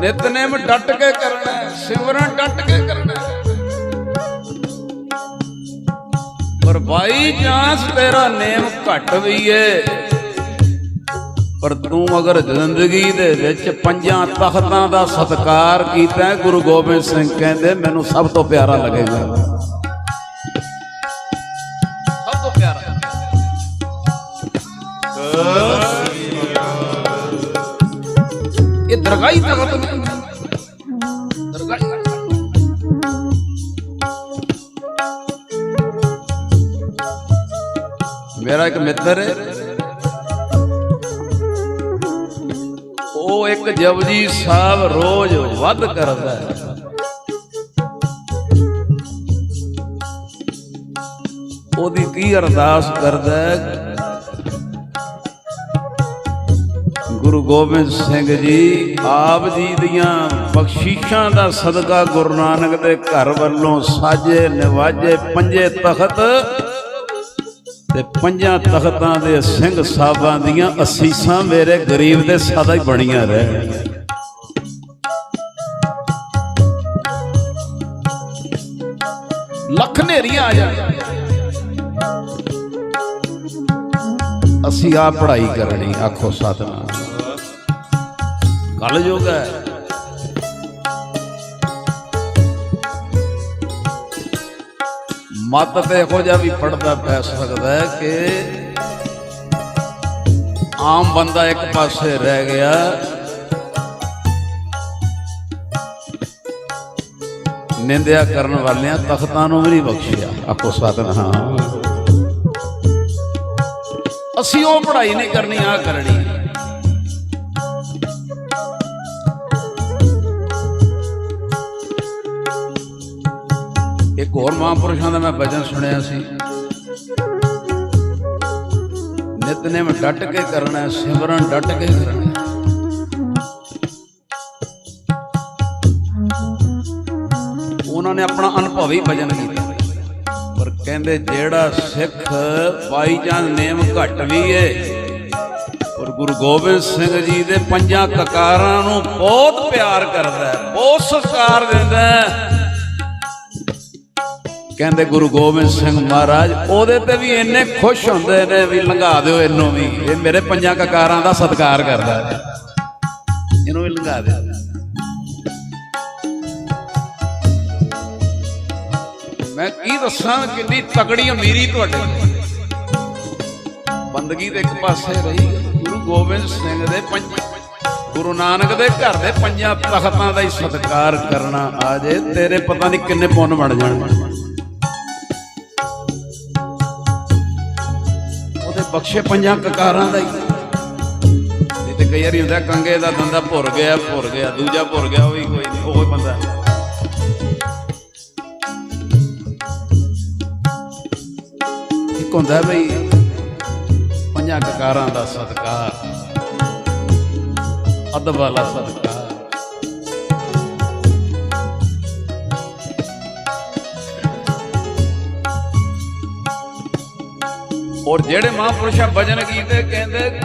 ਨਿਤਨੇਮ ਡਟ ਕੇ ਕਰਨਾ, ਸਿਮਰਨ ਡਟ ਕੇ ਕਰਨਾ। ਪਰ ਬਾਈ ਚਾਂਸ ਤੇਰਾ ਨੇਮ ਘਟ ਵੀ ਏ। ਪਰ ਤੂੰ ਅਗਰ ਜ਼ਿੰਦਗੀ ਦੇ ਵਿੱਚ ਪੰਜਾਂ ਤਖਤਾਂ ਦਾ ਸਤਕਾਰ ਕੀਤਾ ਗੁਰੂ ਗੋਬਿੰਦ ਸਿੰਘ ਕਹਿੰਦੇ, ਮੈਨੂੰ ਸਭ ਤੋਂ ਪਿਆਰਾ ਲੱਗੇਗਾ। ਇਹ ਦਰਗਾਹੀ ਤਖਤ ਨਹੀਂ ਦਰਗਾਹੀ ਮੇਰਾ ਇੱਕ ਮਿੱਤਰ ਉਹ ਇੱਕ ਜਪਜੀ ਸਾਹਿਬ ਰੋਜ਼ ਵੱਧ ਕਰਦਾ ਹੈ। ਉਹਦੀ ਕੀ ਅਰਦਾਸ ਕਰਦਾ ਹੈ? ਗੁਰੂ ਗੋਬਿੰਦ ਸਿੰਘ ਜੀ, ਆਪ ਜੀ ਦੀਆਂ ਬਖਸ਼ੀਸ਼ਾਂ ਦਾ ਸਦਕਾ ਗੁਰੂ ਨਾਨਕ ਦੇ ਘਰ ਵੱਲੋਂ ਸਾਜੇ, ਨਿਵਾਜੇ, ਪੰਜੇ ਤਖਤ ਤੇ ਪੰਜਾਂ ਤਖਤਾਂ ਦੇ ਸਿੰਘ ਸਾਹਿਬਾਂ ਦੀਆਂ ਅਸੀਸਾਂ ਮੇਰੇ ਗਰੀਬ ਦੇ ਸਦਾ ਹੀ ਬਣੀਆਂ ਰਹਿਣ। ਲੱਖ ਨੇਰੀਆਂ ਆ ਜਾਣ। ਅਸੀਂ ਆ ਪੜ੍ਹਾਈ ਕਰਨੀ, ਆਖੋ ਸਤਨਾਮ। ਕਲ ਯੁੱਗ ਹੈ। ਮਤ ਤੇ ਇਹੋ ਜਿਹਾ ਵੀ ਪੜਦਾ ਪੈ ਸਕਦਾ ਹੈ ਕਿ ਆਮ ਬੰਦਾ ਇੱਕ ਪਾਸੇ ਰਹਿ ਗਿਆ। ਨਿੰਦਿਆ ਕਰਨ ਵਾਲਿਆਂ ਤਖਤਾਂ ਨੂੰ ਵੀ ਨਹੀਂ ਬਖਸ਼ਿਆ। ਆਖੋ ਸਤਨਾਮ ਅਸੀਂ ਉਹ ਪੜ੍ਹਾਈ ਨਹੀਂ ਕਰਨੀ ਆ ਕਰਨੀ। ਹੋਰ ਮਹਾਂਪੁਰਸ਼ਾਂ ਦਾ ਮੈਂ ਭਜਨ ਸੁਣਿਆ ਸੀ। ਨਿਤਨੇਮ ਡਟ ਕੇ ਕਰਨਾ, ਸਿਮਰਨ ਡਟ ਕੇ ਕਰਨਾ। ਉਹਨਾਂ ਨੇ ਆਪਣਾ ਅਨੁਭਵੀ ਭਜਨ ਕੀਤਾ। ਪਰ ਕਹਿੰਦੇ, ਜਿਹੜਾ ਸਿੱਖ ਬਾਈ ਜਾਨ ਨੇਮ ਘਟ ਵੀ ਏ, ਔਰ ਗੁਰੂ ਗੋਬਿੰਦ ਸਿੰਘ ਜੀ ਦੇ ਪੰਜਾਂ ਕਕਾਰਾਂ ਨੂੰ ਬਹੁਤ ਪਿਆਰ ਕਰਦਾ ਹੈ, ਬਹੁਤ ਸਤਿਕਾਰ ਦਿੰਦਾ ਹੈ ਕਹਿੰਦੇ ਗੁਰੂ ਗੋਬਿੰਦ ਸਿੰਘ ਮਹਾਰਾਜ, ਉਹਦੇ ਤੇ ਵੀ ਇੰਨੇ ਖੁਸ਼ ਹੁੰਦੇ ਨੇ ਵੀ ਲੰਘਾ ਦਿਓ ਇਹਨੂੰ ਵੀ। ਇਹ ਮੇਰੇ ਪੰਜਾਂ ਕਕਾਰਾਂ ਦਾ ਸਤਿਕਾਰ ਕਰਦਾ ਹੈ। ਇਹਨੂੰ ਵੀ ਲੰਘਾ ਦਿਓ। ਮੈਂ ਕੀ ਦੱਸਾਂ ਕਿੰਨੀ ਤਕੜੀ ਅਮੀਰੀ ਤੁਹਾਡੀ। ਬੰਦਗੀ ਦੇ ਇੱਕ ਪਾਸੇ ਰਹੀ ਗੁਰੂ ਗੋਬਿੰਦ ਸਿੰਘ ਦੇ ਪੰਜ ਗੁਰੂ ਨਾਨਕ ਦੇ ਘਰ ਦੇ ਪੰਜਾਂ ਤਖਤਾਂ ਦਾ ਹੀ ਸਤਿਕਾਰ ਕਰਨਾ ਆ ਜੇ ਤੇਰੇ ਪਤਾ ਨਹੀਂ ਕਿੰਨੇ ਪੁੰਨ ਬਣ ਜਾਣਗੇ ਬਖਸ਼ੇ ਪੰਜਾਂ ਕਕਾਰਾਂ ਦਾ ਹੀ। ਨਹੀਂ ਤੇ ਕਈ ਵਾਰੀ ਹੁੰਦਾ ਕੰਗੇ ਦਾ ਦੰਦਾ ਭੁਰ ਗਿਆ ਭੁਰ ਗਿਆ, ਦੂਜਾ ਭੁਰ ਗਿਆ, ਉਹ ਵੀ ਕੋਈ ਨਹੀਂ, ਉਹ ਬੰਦਾ ਇੱਕ ਹੁੰਦਾ ਬਈ, ਪੰਜਾਂ ਕਕਾਰਾਂ ਦਾ ਸਤਕਾਰ ਅਦਬ ਵਾਲਾ ਸਤਕਾਰ ਔਰ ਜਿਹੜੇ ਮਹਾਂਪੁਰਸ਼ਾ ਭਜਨ ਕੀਤੇ ਕਹਿੰਦੇ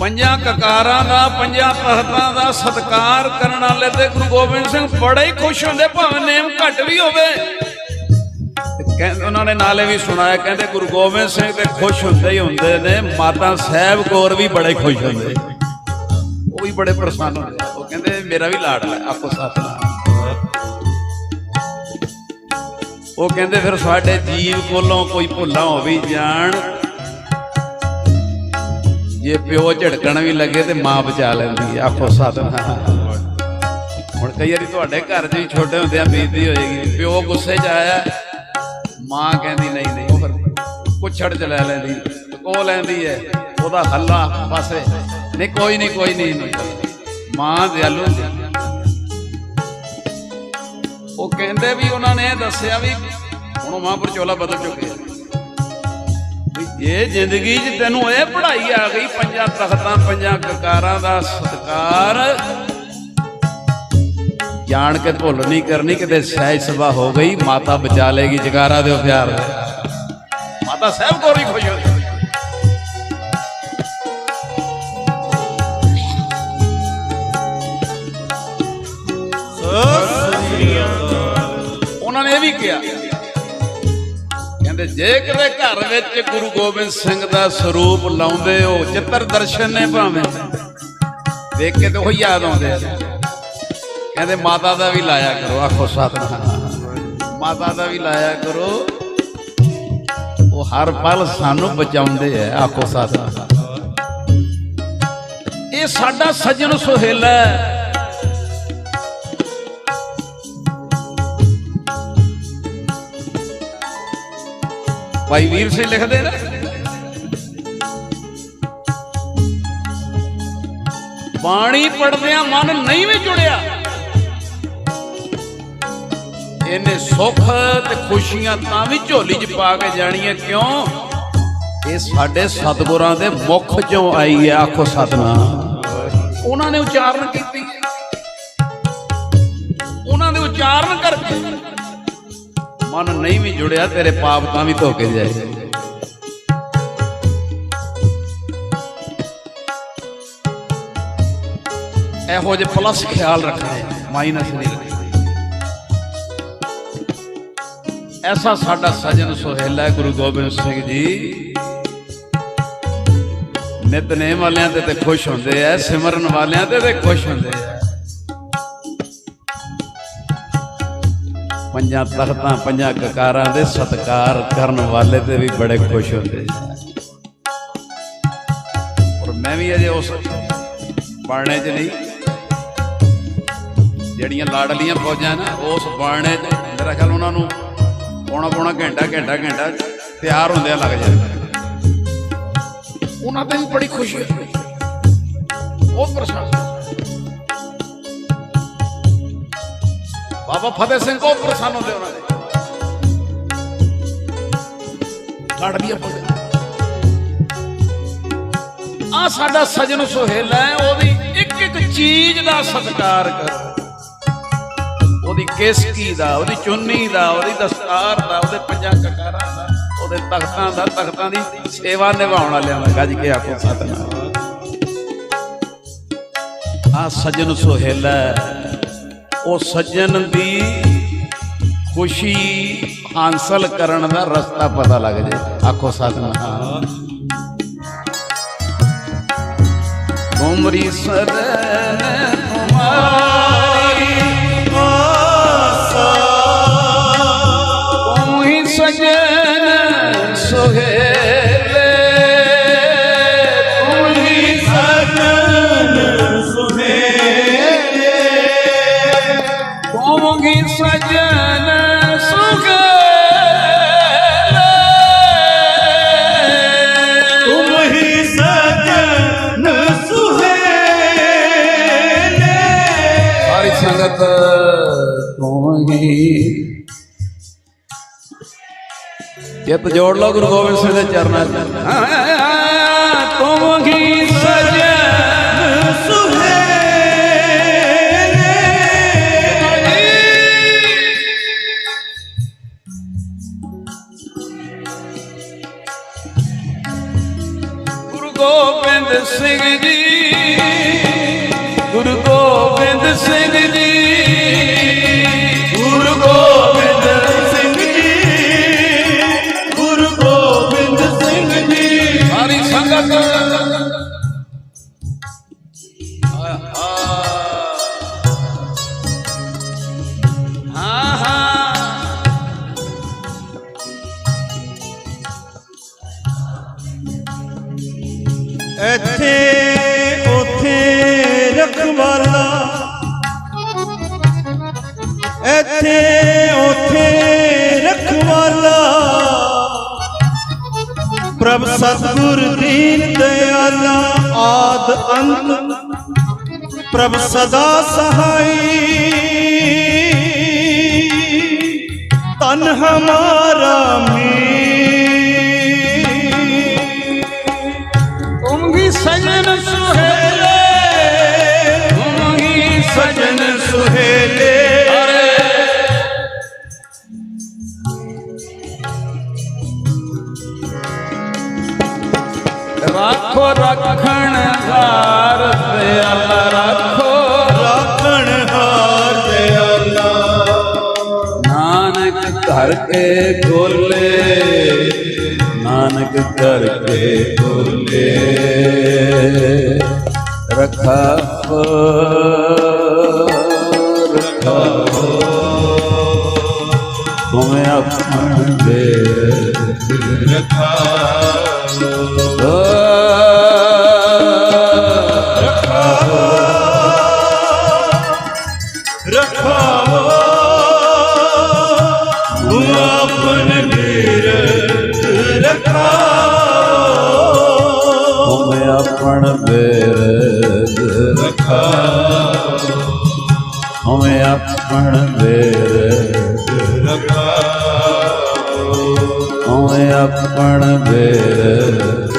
ਪੰਜਾਂ ਕਕਾਰਾਂ ਦਾ ਪੰਜਾਂ ਤਖਤਾਂ ਦਾ ਸਤਕਾਰ ਕਰਨ ਵਾਲੇ ਤੇ ਗੁਰੂ ਗੋਬਿੰਦ ਸਿੰਘ ਬੜੇ ਹੀ ਖੁਸ਼ ਹੁੰਦੇ ਭਾਵੇਂ ਨੇਮ ਘੱਟ ਵੀ ਹੋਵੇ। ਕਹਿੰਦੇ ਉਹਨਾਂ ਨੇ ਨਾਲੇ ਵੀ ਸੁਣਾਇਆ ਕਹਿੰਦੇ ਗੁਰੂ ਗੋਬਿੰਦ ਸਿੰਘ ਤੇ ਖੁਸ਼ ਹੁੰਦੇ ਹੀ ਹੁੰਦੇ ਨੇ ਮਾਤਾ ਸਾਹਿਬ ਕੌਰ ਵੀ ਬੜੇ ਖੁਸ਼ ਹੁੰਦੇ। ਉਹ ਵੀ ਬੜੇ ਪ੍ਰਸੰਨ ਹੁੰਦੇ ਉਹ ਕਹਿੰਦੇ ਮੇਰਾ ਵੀ ਲਾਡਲਾ ਹੈ, ਆਖੋ ਸਤਨਾਮ ਉਹ ਕਹਿੰਦੇ ਫਿਰ ਸਾਡੇ ਜੀਵ ਕੋਲੋਂ ਕੋਈ ਭੁੱਲਾਂ ਹੋ ਵੀ ਜਾਣ। ਜੇ ਪਿਓ ਝੜਕਣ ਵੀ ਲੱਗੇ ਤੇ ਮਾਂ ਬਚਾ ਲੈਂਦੀ ਹੈ ਆਖੋ ਸਤਨਾਮ। ਹੁਣ ਕਈ ਵਾਰੀ ਤੁਹਾਡੇ ਘਰ 'ਚ ਵੀ ਛੋਟੇ ਹੁੰਦਿਆਂ ਬੀਤਦੀ ਹੋਏਗੀ। ਪਿਓ ਗੁੱਸੇ 'ਚ ਆਇਆ, ਮਾਂ ਕਹਿੰਦੀ, ਨਹੀਂ ਨਹੀਂ, ਉਹ ਫਿਰ ਕੁੱਛੜ 'ਚ ਲੈ ਲੈਂਦੀ ਕੋ ਲੈਂਦੀ ਹੈ ਉਹਦਾ ਹੱਲਾ ਪਾਸੇ। ਨਹੀਂ, ਕੋਈ ਨਹੀਂ ਕੋਈ ਨਹੀਂ ਮਾਂ ਦਿਆਲੂ ਉਹ ਕਹਿੰਦੇ ਵੀ ਉਹਨਾਂ ਨੇ ਇਹ ਦੱਸਿਆ ਵੀ ਹੁਣ ਉਹ ਮਹਾਂਪੁਰ ਚੋਲਾ ਬਦਲ ਚੁੱਕੇ ਆ। ਵੀ ਜੇ ਜ਼ਿੰਦਗੀ 'ਚ ਤੈਨੂੰ ਇਹ ਪੜ੍ਹਾਈ ਆ ਗਈ, ਪੰਜਾਂ ਤਖਤਾਂ, ਪੰਜਾਂ ਕਕਾਰਾਂ ਦਾ ਸਤਕਾਰ। ਜਾਣ ਕੇ ਭੁੱਲ ਨਹੀਂ ਕਰਨੀ, ਕਿਤੇ ਸਹਿਜ ਸਭਾ ਹੋ ਗਈ, ਮਾਤਾ ਬਚਾ ਲੇਗੀ ਜਗਾਰਾ ਦਿਓ ਪਿਆਰ ਮਾਤਾ ਸਾਹਿਬ ਕੋਰੀ ਖੁਸ਼ ਹੋਈ। ਕਿਹਾ। ਕਹਿੰਦੇ, ਜੇ ਕਿਤੇ ਘਰ ਵਿੱਚ ਗੁਰੂ ਗੋਬਿੰਦ ਸਿੰਘ ਦਾ ਸਰੂਪ ਲਾਉਂਦੇ ਹੋ, ਚਿੱਤਰ ਦਰਸ਼ਨ ਨੇ ਭਾਵੇਂ। ਦੇਖ ਕੇ ਤੇ ਉਹ ਯਾਦ ਆਉਂਦੇ ਆ। ਕਹਿੰਦੇ, ਮਾਤਾ ਦਾ ਵੀ ਲਾਇਆ ਕਰੋ, ਆਖੋ ਸਤਨਾਮ। ਮਾਤਾ ਦਾ ਵੀ ਲਾਇਆ ਕਰੋ। ਉਹ ਹਰ ਪਲ ਸਾਨੂੰ ਬਚਾਉਂਦੇ ਆ, ਆਖੋ ਸਤਨਾਮ। ਇਹ ਸਾਡਾ ਸੱਜਣ ਸੁਹੇਲਾ ਹੈ। ਭਾਈ ਵੀਰ ਸਿੰਘ ਲਿਖਦੇ ਨੇ। ਬਾਣੀ ਪੜਦਿਆਂ ਮਨ ਨਹੀਂ ਵੀ ਜੁੜਿਆ। ਇਹਨੇ ਸੁੱਖ ਤੇ ਖੁਸ਼ੀਆਂ ਤਾਂ ਵੀ ਝੋਲੀ 'ਚ ਪਾ ਕੇ ਜਾਣੀਆਂ ਕਿਉਂ? ਇਹ ਸਾਡੇ ਸਤਿਗੁਰਾਂ ਦੇ ਮੁਖ ਚੋਂ ਆਈ ਹੈ ਆਖੋ ਸਤਨਾਮ। ਉਹਨਾਂ ਨੇ ਉਚਾਰਨ ਕੀਤੀ। ਉਹਨਾਂ ਦੇ ਉਚਾਰਨ ਕਰਕੇ ਮਨ ਨਹੀਂ ਵੀ ਜੁੜਿਆ, ਤੇਰੇ ਪਾਪ ਤਾਂ ਵੀ ਧੋ ਕੇ ਜਾਏ ਇਹੋ ਜਿਹੇ ਪਲੱਸ ਖਿਆਲ ਰੱਖਣੇ ਮਾਈਨਸ ਨਹੀਂ ਰੱਖਣੇ। ਐਸਾ ਸਾਡਾ ਸਜਣ ਸੁਹੇਲਾ ਹੈ ਗੁਰੂ ਗੋਬਿੰਦ ਸਿੰਘ ਜੀ। ਨਿਤਨੇਮ ਵਾਲਿਆਂ ਤੇ ਤੇ ਖੁਸ਼ ਹੁੰਦੇ ਐ ਸਿਮਰਨ ਵਾਲਿਆਂ ਤੇ ਤੇ ਖੁਸ਼ ਹੁੰਦੇ ਐ ਪੰਜਾਂ ਤਖਤਾਂ, ਪੰਜਾਂ ਕਕਾਰਾਂ ਦੇ ਸਤਕਾਰ ਕਰਨ ਵਾਲੇ ਤੇ ਵੀ ਬੜੇ ਖੁਸ਼ ਹੁੰਦੇ ਔਰ ਮੈਂ ਵੀ ਅਜੇ ਉਸ ਬਾਣੇ 'ਚ ਨਹੀਂ। ਜਿਹੜੀਆਂ ਲਾਡਲੀਆਂ ਫੌਜਾਂ ਨਾ, ਉਸ ਬਾਣੇ 'ਚ ਮੇਰਾ ਖਿਆਲ ਉਹਨਾਂ ਨੂੰ ਪੌਣਾ ਪੌਣਾ ਘੰਟਾ ਘੰਟਾ ਘੰਟਾ ਤਿਆਰ ਹੁੰਦਿਆਂ ਲੱਗ ਜਾਂਦਾ ਉਹਨਾਂ ਤੇ ਵੀ ਬੜੀ ਖੁਸ਼ੀ ਹੋਈ ਬਹੁਤ ਪ੍ਰਸ਼ੰਸਾ ਬਾਬਾ ਫਤਿਹ ਸਿੰਘ ਬਹੁਤ ਸਾਨੂੰ ਹੁੰਦੇ ਉਹਨਾਂ ਦੇ। ਲੜਦੀਆਂ ਫੌਜਾਂ ਆ ਸਾਡਾ ਸਜਣ ਸੁਹੇਲਾ ਹੈ, ਉਹਦੀ ਇੱਕ ਇੱਕ ਚੀਜ਼ ਦਾ ਸਤਿਕਾਰ ਕਰੋ। ਉਹਦੀ ਕੇਸਕੀ ਦਾ, ਉਹਦੀ ਚੁੰਨੀ ਦਾ, ਉਹਦੀ ਦਸਤਾਰ ਦਾ, ਉਹਦੇ ਪੰਜਾਂ ਕਕਾਰਾਂ ਦਾ, ਉਹਦੇ ਤਖਤਾਂ ਦਾ, ਤਖਤਾਂ ਦੀ ਸੇਵਾ ਨਿਭਾਉਣ ਵਾਲਿਆਂ ਦਾ ਗੱਜ ਕੇ ਆਖੋ ਸਤਨਾਮ। ਆ ਸਜਣ ਸੁਹੇਲਾ ਉਹ ਸੱਜਣ ਦੀ ਖੁਸ਼ੀ ਹਾਸਲ ਕਰਨ ਦਾ ਰਸਤਾ ਪਤਾ ਲੱਗ ਜੇ। ਆਖੋ ਸਤਨਾਮ। ਉਮਰੀ ਸਰਨ ਤੁਮਾਰੀ ਚਿੱਤ ਜੋੜ ਲਓ ਗੁਰੂ ਗੋਬਿੰਦ ਸਿੰਘ ਦੇ ਚਰਨਾਂ 'ਚ ਹਾਂ, ਤੂੰ ਹੀ ਸਜਣ ਤਨ ਹਮਾਰਾ ਮੀਰ ਤੁਮ ਹੀ ਹਾਰ ਤੇ ਨਾਨਕ ਕਰਕੇ ਖੋਲੇ ਨਾਨਕ ਕਰਕੇ ਖੋਲੇ ਰਖਾ ਰਖਾ ਤੁਮੇ ਆਪਣ ਦੇ ਰਖਾਵੋ ਆਪਣ ਬੇਰਦ ਰਖਾ। ਤੁਮੇ ਆਪਣ ਬੇਰਦ ਤੁਮੇ ਆਪਣ ਬੇਰਦ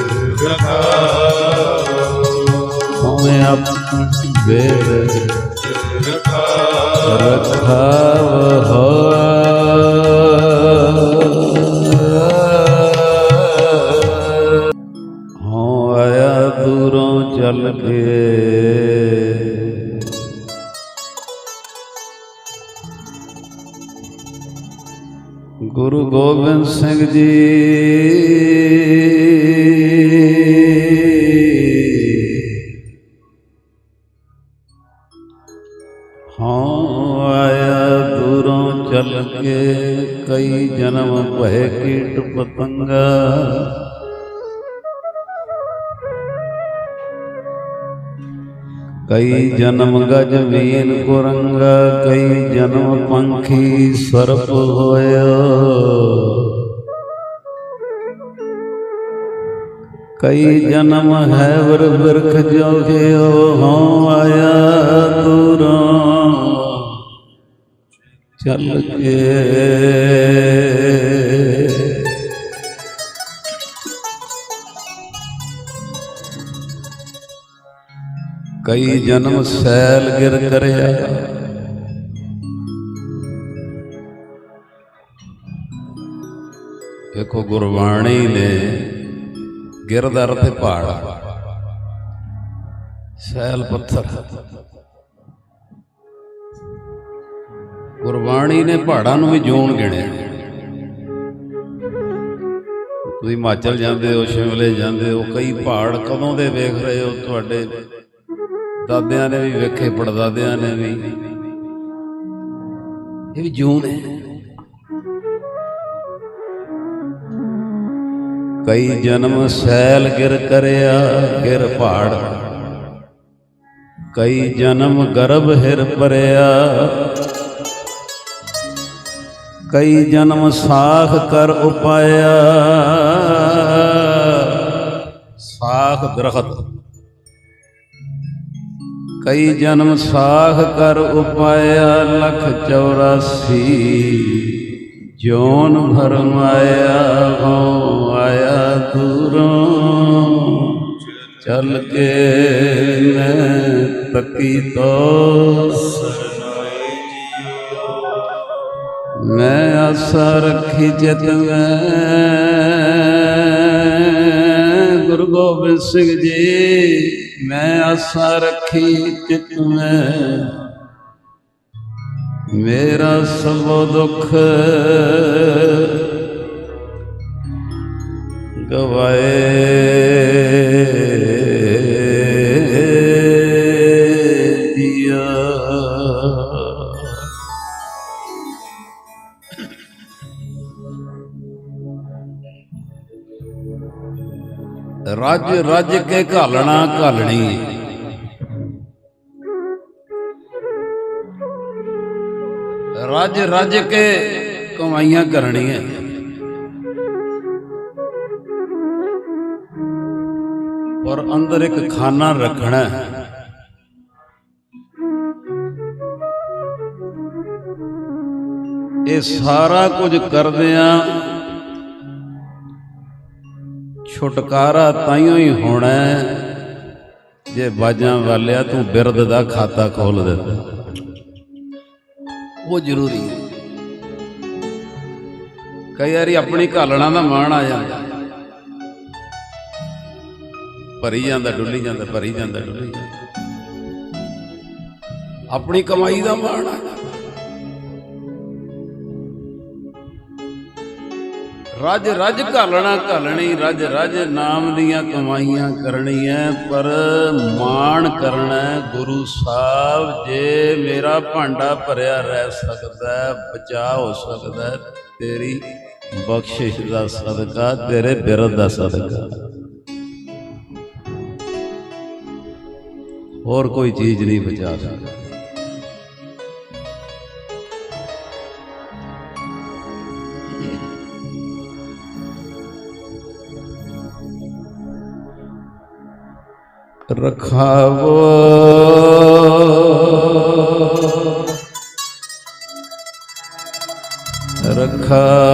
ਤੁਮੇ ਆਪਣ ਬੇਰਦ ਰਖਾਵ ਹੋ ਗੋਬਿੰਦ ਸਿੰਘ ਜੀ ਹਾਂ ਆਇਆ ਦੂਰੋਂ ਚੱਲ ਕੇ ਕਈ ਜਨਮ ਭਏ ਕੀਟ ਪਤੰਗਾ ਕਈ ਜਨਮ ਗਜ ਵੀਨ ਕੁਰੰਗਾ ਕਈ ਜਨਮ ਪੰਖੀ ਕਈ ਜਨਮ ਹੈ ਵਰ ਬਿਰਖ ਜੋ ਗਿਓ ਹਉ ਆਇਆ ਦੂਰੋਂ। ਚੱਲ ਕੇ। ਕਈ ਜਨਮ ਸੈਲ ਗਿਰ ਕਰਿਆ। ਦੇਖੋ ਗੁਰਬਾਣੀ ਨੇ ਗਿਰਦਰ ਤੇ ਪਹਾੜ ਸੈਲ ਪੱਥਰ। ਗੁਰਬਾਣੀ ਨੇ ਪਹਾੜਾਂ ਨੂੰ ਵੀ ਜੂਨ ਗਿਣਿਆ। ਤੁਸੀਂ ਹਿਮਾਚਲ ਜਾਂਦੇ ਹੋ, ਸ਼ਿਮਲੇ ਜਾਂਦੇ ਹੋ, ਕਈ ਪਹਾੜ ਕਦੋਂ ਦੇ ਵੇਖ ਰਹੇ ਹੋ? ਤੁਹਾਡੇ ਦਾਦਿਆਂ ਨੇ ਵੀ ਵੇਖੇ, ਪੜਦਾਦਿਆਂ ਨੇ ਵੀ। ਇਹ ਵੀ ਜੂਨ ਹੈ। ਕਈ ਜਨਮ ਸੈਲ ਗਿਰ ਕਰਿਆ, ਗਿਰ ਪਹਾੜ ਕਈ ਜਨਮ ਗਰਭ ਹਿਰ ਪਰਿਆ। ਕਈ ਜਨਮ ਸਾਖ ਕਰ ਉਪਾਇਆ। ਸਾਖ ਦਰਖਤ ਕਈ ਜਨਮ ਸਾਖ ਕਰ ਉਪਾਇਆ, ਲਖ 84 ਜੋਨ ਭਰਮਾਇਆ ਹੋ ਆਇਆ ਦੂਰੋਂ। ਚੱਲ ਕੇ ਮੈਂ ਤਕੀ ਤੋ। ਮੈਂ ਆਸਾ ਰੱਖੀ ਚਿਤ ਮੈਂ। ਗੁਰੂ ਗੋਬਿੰਦ ਸਿੰਘ ਜੀ, ਮੈਂ ਆਸਾ ਰੱਖੀ ਚਿਤ ਮੈਂ। ਮੇਰਾ ਸਭ ਦੁੱਖ ਗਵਾਏ। ਦਿਆ। ਰੱਜ ਰੱਜ ਕੇ ਘਾਲਣਾ ਘਾਲਣੀ। ਰੱਜ ਰੱਜ ਕੇ ਕਮਾਈਆਂ ਕਰਨੀਆਂ। ਔਰ ਅੰਦਰ ਇੱਕ ਖਾਨਾ ਰੱਖਣਾ। ਹੈ। ਇਹ ਸਾਰਾ ਕੁਝ ਕਰਦਿਆਂ ਛੁਟਕਾਰਾ ਤਾਈਓ ਹੀ ਹੋਣਾ ਜੇ ਬਾਜਾਂ ਵਾਲਿਆ ਤੂੰ ਬਿਰਦ ਦਾ ਖਾਤਾ ਖੋਲ ਦਿੱਤਾ। ਉਹ ਜ਼ਰੂਰੀ ਹੈ। ਕਈ ਵਾਰੀ ਆਪਣੀ ਘਾਲਣਾ ਦਾ ਮਾਣ ਆ ਜਾਂਦਾ। ਭਰੀ ਜਾਂਦਾ, ਡੁੱਲੀ ਜਾਂਦਾ, ਭਰੀ ਜਾਂਦਾ, ਡੁੱਲੀ ਜਾਂਦਾ। ਆਪਣੀ ਕਮਾਈ ਦਾ ਮਾਣ ਆ ਰਜ ਰਜ ਘਾਲਣਾ ਘਾਲਣੀ ਰਜ ਰਜ ਨਾਮ ਦੀਆਂ ਕਮਾਈਆਂ ਕਰਨੀਆਂ ਪਰ ਮਾਣ ਕਰਨਾ ਗੁਰੂ ਸਾਹਿਬ ਜੇ ਮੇਰਾ ਭਾਂਡਾ ਭਰਿਆ ਰਹਿ ਸਕਦਾ ਹੈ, ਬਚਾ ਹੋ ਸਕਦਾ ਤੇਰੀ ਬਖਸ਼ਿਸ਼ ਦਾ ਸਦਕਾ ਤੇਰੇ ਬਿਰਧ ਦਾ ਸਦਕਾ। ਹੋਰ ਕੋਈ ਚੀਜ਼ ਨਹੀਂ ਬਚਾ ਸਕਦਾ। ਰਖਾਵੋ। ਰਖਾਵੋ।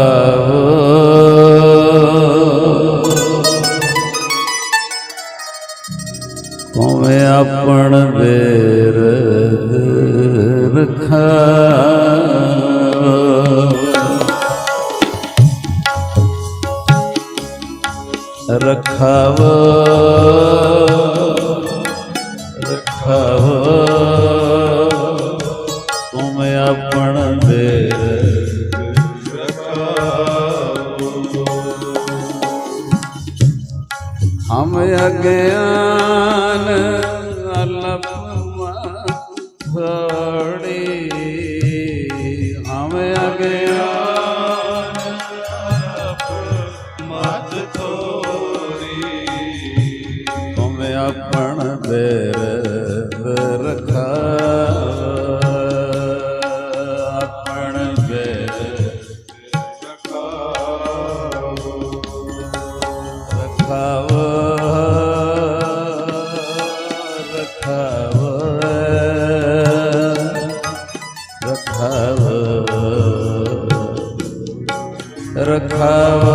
ਰਖਾਵ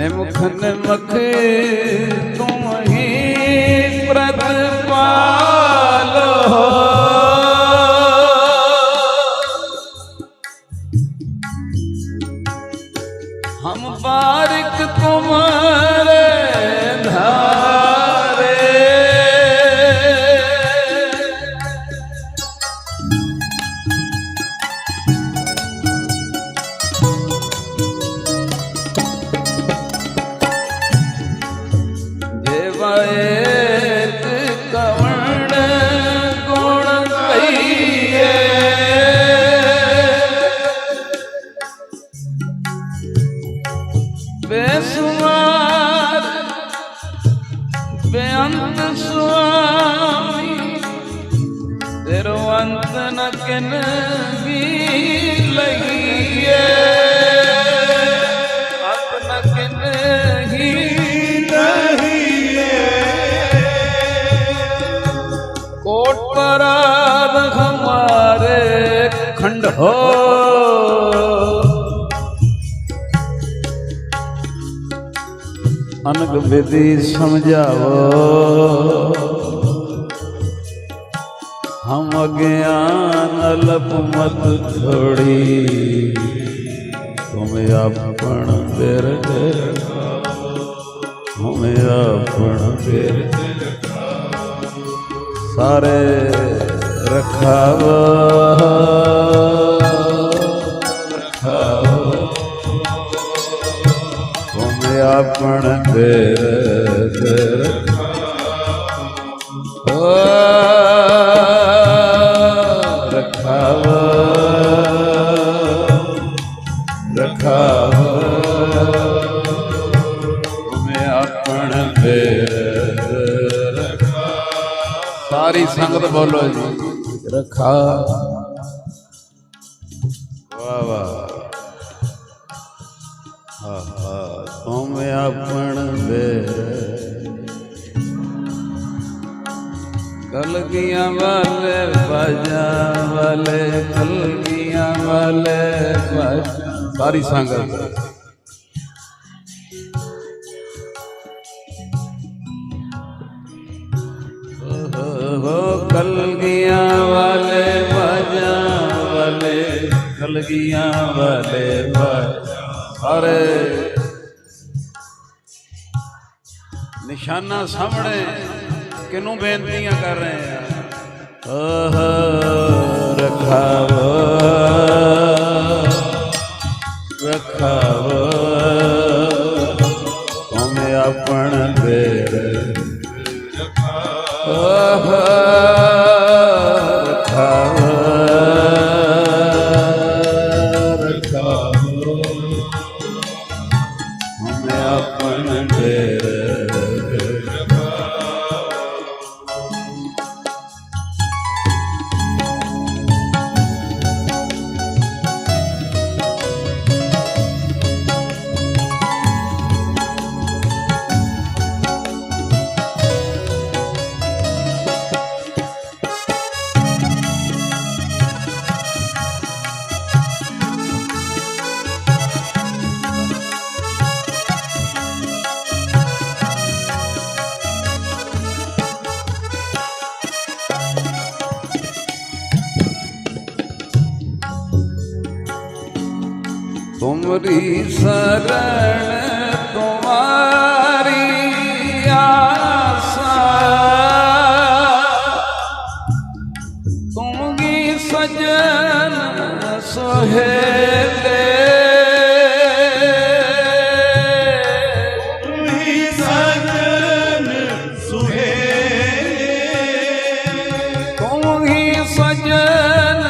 ਨਿਮਖ ਨਿਮਖ ਤੁਮ ਹੀ ਪ੍ਰਤਪਾਲੋ ਹਮ ਹੋ ਅਨਗ ਵਿਧੀ ਸਮਝਾਵੋ। ਹਮ ਅਗਿਆਨ ਅਲਪ ਮਤ ਛੋੜੀ ਤੁਮ ਆਪਣ ਬਿਰਦੇ ਹਮ ਆਪਣ ਬਿਰਦੇ ਸਾਰੇ ਰਖਾਵਾ। ਆਪਣ ਤੇਰੇ ਓ ਰਖਾਵ ਰਖਾਵ। ਤੁਮ ਆਪਣ ਤੇਰੇ ਸਾਰੀ ਸੰਗਤ ਬੋਲੋ ਜੀ। ਰਖਾ ਕਲਗੀਆਂ ਵਾਲੇ, ਬਾਜਾ ਵਾਲੇ ਕਲਗੀਆਂ ਵਾਲੇ, ਬਾਜਾ। ਸਾਰੀ ਸੰਗਤ ਹੋ। ਕਲਗੀਆਂ ਵਾਲੇ, ਬਾਜਾ ਵਾਲੇ ਕਲਗੀਆਂ ਵਾਲੇ, ਬਾਜਾ। ਸਾਰੇ ਨਿਸ਼ਾਨਾ ਸਾਹਮਣੇ। ਕਿਨੂੰ ਬੇਨਤੀਆਂ ਕਰ ਰਹੇ ਆ? ਓਹ ਰਖਾਵੋ ਤੁਮਰੀ ਸਰਣ ਤੁਮਾਰੀ ਆਸਾ। ਤੁਮਗੀ ਸਜਨ ਸੁਹੇਲੇ ਸਜਨ